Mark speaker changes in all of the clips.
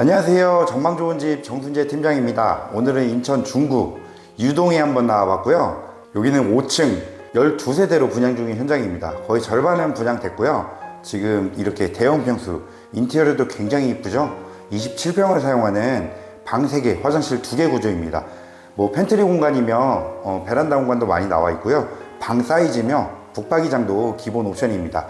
Speaker 1: 안녕하세요. 전망 좋은 집 정순재 팀장입니다. 오늘은 인천 중구 유동에 한번 나와봤고요. 여기는 5층 12세대로 분양 중인 현장입니다. 거의 절반은 분양됐고요. 지금 이렇게 대형 평수, 인테리어도 굉장히 이쁘죠? 27평을 사용하는 방 3개, 화장실 2개 구조입니다. 뭐 팬트리 공간이며 어, 베란다 공간도 많이 나와 있고요. 방 사이즈며 북박이장도 기본 옵션입니다.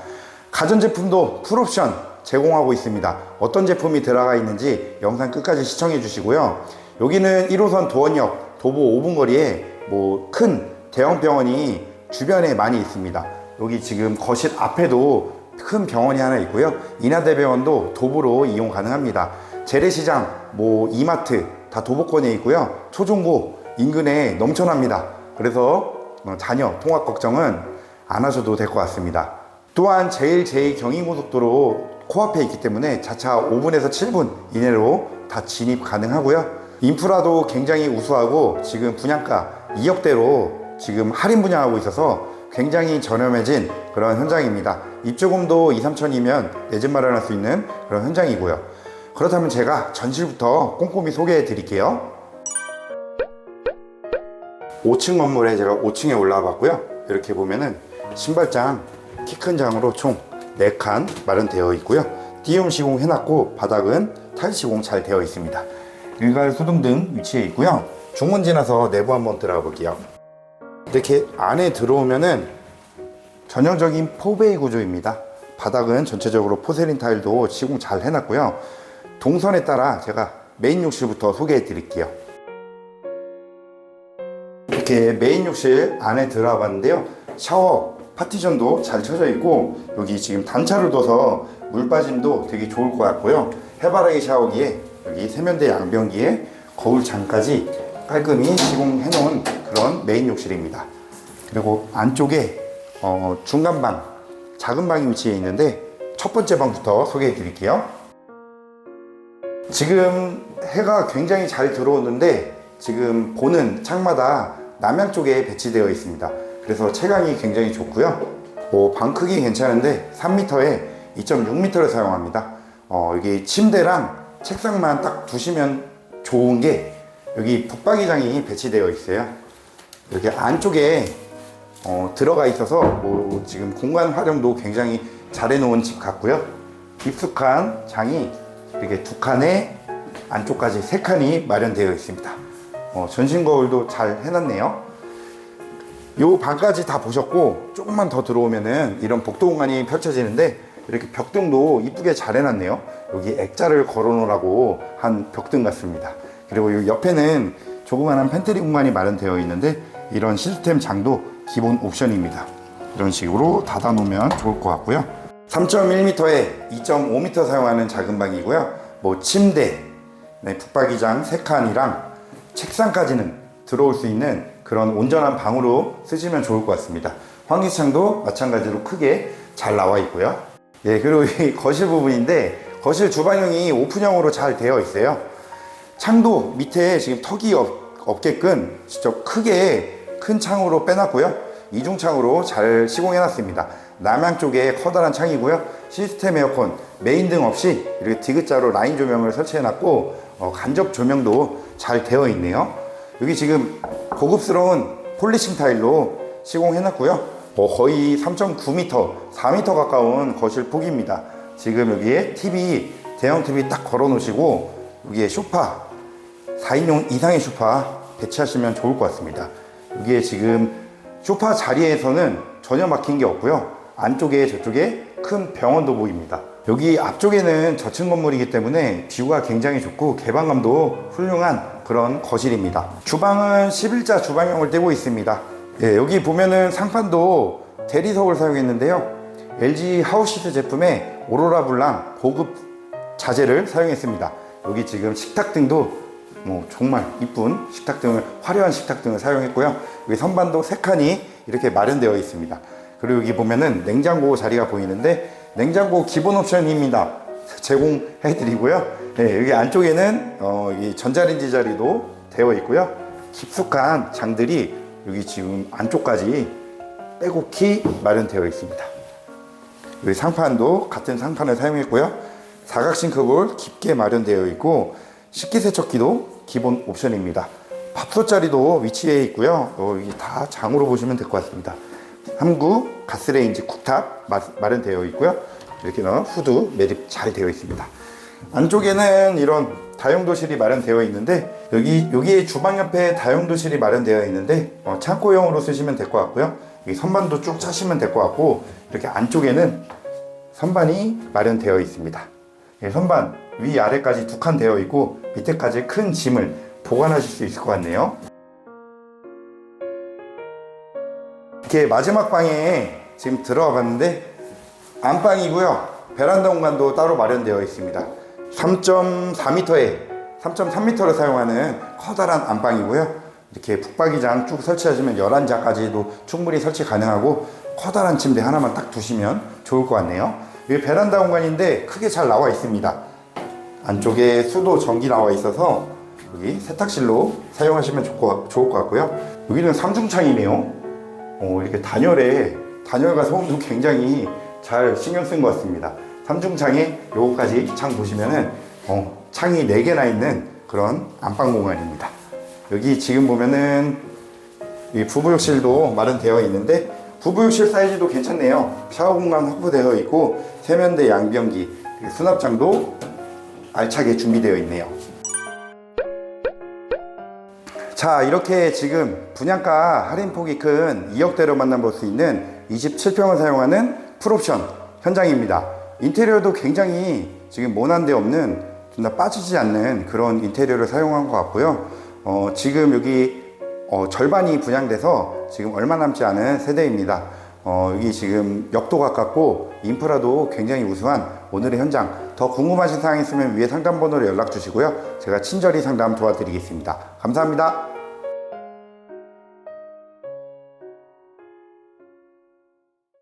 Speaker 1: 가전제품도 풀옵션 제공하고 있습니다. 어떤 제품이 들어가 있는지 영상 끝까지 시청해 주시고요. 여기는 1호선 도원역 도보 5분 거리에 뭐 큰 대형 병원이 주변에 많이 있습니다. 여기 지금 거실 앞에도 큰 병원이 하나 있고요. 인하대병원도 도보로 이용 가능합니다. 재래시장, 뭐 이마트 다 도보권에 있고요. 초중고 인근에 넘쳐납니다. 그래서 어, 자녀 통학 걱정은 안 하셔도 될 것 같습니다. 또한 제일 제 경인고속도로 코앞에 있기 때문에 자차 5분에서 7분 이내로 다 진입 가능하고요. 인프라도 굉장히 우수하고 지금 분양가 2억대로 지금 할인 분양하고 있어서 굉장히 저렴해진 그런 현장입니다. 입주금도 2, 3천이면 내 집 마련할 수 있는 그런 현장이고요. 그렇다면 제가 전실부터 꼼꼼히 소개해 드릴게요. 5층 건물에 제가 5층에 올라와 봤고요. 이렇게 보면은 신발장, 키 큰 장으로 총 4칸 마련되어 있고요. 띄움 시공 해놨고 바닥은 타일 시공 잘 되어 있습니다. 일괄 소등등 위치해 있고요. 중문 지나서 내부 한번 들어가 볼게요. 이렇게 안에 들어오면은 전형적인 포베이 구조입니다. 바닥은 전체적으로 포세린 타일도 시공 잘 해놨고요. 동선에 따라 제가 메인 욕실부터 소개해 드릴게요. 이렇게 메인 욕실 안에 들어와 봤는데요. 샤워, 파티션도 잘 쳐져 있고 여기 지금 단차를 둬서 물 빠짐도 되게 좋을 것 같고요. 해바라기 샤워기에 여기 세면대 양변기에 거울장까지 깔끔히 시공해 놓은 그런 메인 욕실입니다. 그리고 안쪽에 어, 중간방, 작은 방이 위치해 있는데 첫 번째 방부터 소개해 드릴게요. 지금 해가 굉장히 잘 들어오는데 지금 보는 창마다 남향 쪽에 배치되어 있습니다. 그래서 채광이 굉장히 좋고요. 뭐 방 크기 괜찮은데 3m에 2.6m를 사용합니다. 어, 여기 침대랑 책상만 딱 두시면 좋은 게 여기 붙박이장이 배치되어 있어요. 여기 안쪽에 어, 들어가 있어서 뭐 지금 공간 활용도 굉장히 잘 해놓은 집 같고요. 깊숙한 장이 이렇게 두 칸에 안쪽까지 세 칸이 마련되어 있습니다. 어, 전신 거울도 잘 해놨네요. 요 방까지 다 보셨고 조금만 더 들어오면은 이런 복도 공간이 펼쳐지는데 이렇게 벽등도 이쁘게 잘 해놨네요. 여기 액자를 걸어놓으라고 한 벽등 같습니다. 그리고 이 옆에는 조그만한 팬트리 공간이 마련되어 있는데 이런 시스템 장도 기본 옵션입니다. 이런 식으로 닫아 놓으면 좋을 것 같고요. 3.1m에 2.5m 사용하는 작은 방이고요. 뭐 침대, 네, 붙박이장 3칸이랑 책상까지는 들어올 수 있는 그런 온전한 방으로 쓰시면 좋을 것 같습니다. 환기창도 마찬가지로 크게 잘 나와 있고요. 예, 그리고 이 거실 부분인데 거실 주방형이 오픈형으로 잘 되어 있어요. 창도 밑에 지금 턱이 없, 없게끔 직접 크게 큰 창으로 빼놨고요. 이중창으로 잘 시공해놨습니다. 남향 쪽에 커다란 창이고요. 시스템 에어컨, 메인 등 없이 이렇게 디귿자로 라인 조명을 설치해놨고 어, 간접 조명도 잘 되어 있네요. 여기 지금 고급스러운 폴리싱 타일로 시공해놨고요. 뭐 거의 3.9m, 4m 가까운 거실 폭입니다. 지금 여기에 TV, 대형 TV 딱 걸어 놓으시고 여기에 소파, 4인용 이상의 소파 배치하시면 좋을 것 같습니다. 여기에 지금 소파 자리에서는 전혀 막힌 게 없고요. 안쪽에 저쪽에 큰 병원도 보입니다. 여기 앞쪽에는 저층 건물이기 때문에 뷰가 굉장히 좋고 개방감도 훌륭한 그런 거실입니다. 주방은 11자 주방형을 떼고 있습니다. 예, 여기 보면은 상판도 대리석을 사용했는데요. LG 하우시스 제품의 오로라 블랑 고급 자재를 사용했습니다. 여기 지금 식탁등도 뭐 정말 이쁜 식탁등을 화려한 식탁등을 사용했고요. 여기 선반도 세 칸이 이렇게 마련되어 있습니다. 그리고 여기 보면은 냉장고 자리가 보이는데 냉장고 기본 옵션입니다. 제공해 드리고요. 네, 여기 안쪽에는 어, 이 전자레인지 자리도 되어 있고요. 깊숙한 장들이 여기 지금 안쪽까지 빼곡히 마련되어 있습니다. 여기 상판도 같은 상판을 사용했고요. 사각 싱 크볼 깊게 마련되어 있고 식기세척기도 기본 옵션입니다. 밥솥 자리도 위치해 있고요. 어, 이게 다 장으로 보시면 될 것 같습니다. 함구 가스레인지 쿡탑 마, 마련되어 있고요. 이렇게 는 후드 매립 잘 되어 있습니다. 안쪽에는 이런 다용도실이 마련되어 있는데 여기 여기에 주방 옆에 다용도실이 마련되어 있는데 어, 창고용으로 쓰시면 될 것 같고요. 여기 선반도 쭉 차시면 될 것 같고 이렇게 안쪽에는 선반이 마련되어 있습니다. 예, 선반 위 아래까지 두 칸 되어 있고 밑에까지 큰 짐을 보관하실 수 있을 것 같네요. 이렇게 마지막 방에 지금 들어와 봤는데 안방이고요. 베란다 공간도 따로 마련되어 있습니다. 3.4m에 3.3m를 사용하는 커다란 안방이고요. 이렇게 북박이장 쭉 설치하시면 11자까지도 충분히 설치 가능하고 커다란 침대 하나만 딱 두시면 좋을 것 같네요. 이게 베란다 공간인데 크게 잘 나와 있습니다. 안쪽에 수도 전기 나와 있어서 여기 세탁실로 사용하시면 것, 좋을 것 같고요. 여기는 삼중창이네요. 어, 이렇게 단열에 단열과 소음도 굉장히 잘 신경 쓴 것 같습니다. 삼중창에 요거까지 창 보시면은 어, 창이 4개나 있는 그런 안방 공간입니다. 여기 지금 보면은 이 부부욕실도 마련되어 있는데 부부욕실 사이즈도 괜찮네요. 샤워 공간 확보되어 있고 세면대 양변기 수납장도 알차게 준비되어 있네요. 자 이렇게 지금 분양가 할인폭이 큰 2억대로 만나볼 수 있는 27평을 사용하는 풀옵션 현장입니다 인테리어도 굉장히 지금 모난 데 없는 존나 빠지지 않는 그런 인테리어를 사용한 것 같고요. 어, 지금 여기 어, 절반이 분양돼서 지금 얼마 남지 않은 세대입니다. 어, 여기 지금 역도 가깝고 인프라도 굉장히 우수한 오늘의 현장. 더 궁금하신 사항 있으면 위에 상담 번호로 연락 주시고요. 제가 친절히 상담 도와드리겠습니다. 감사합니다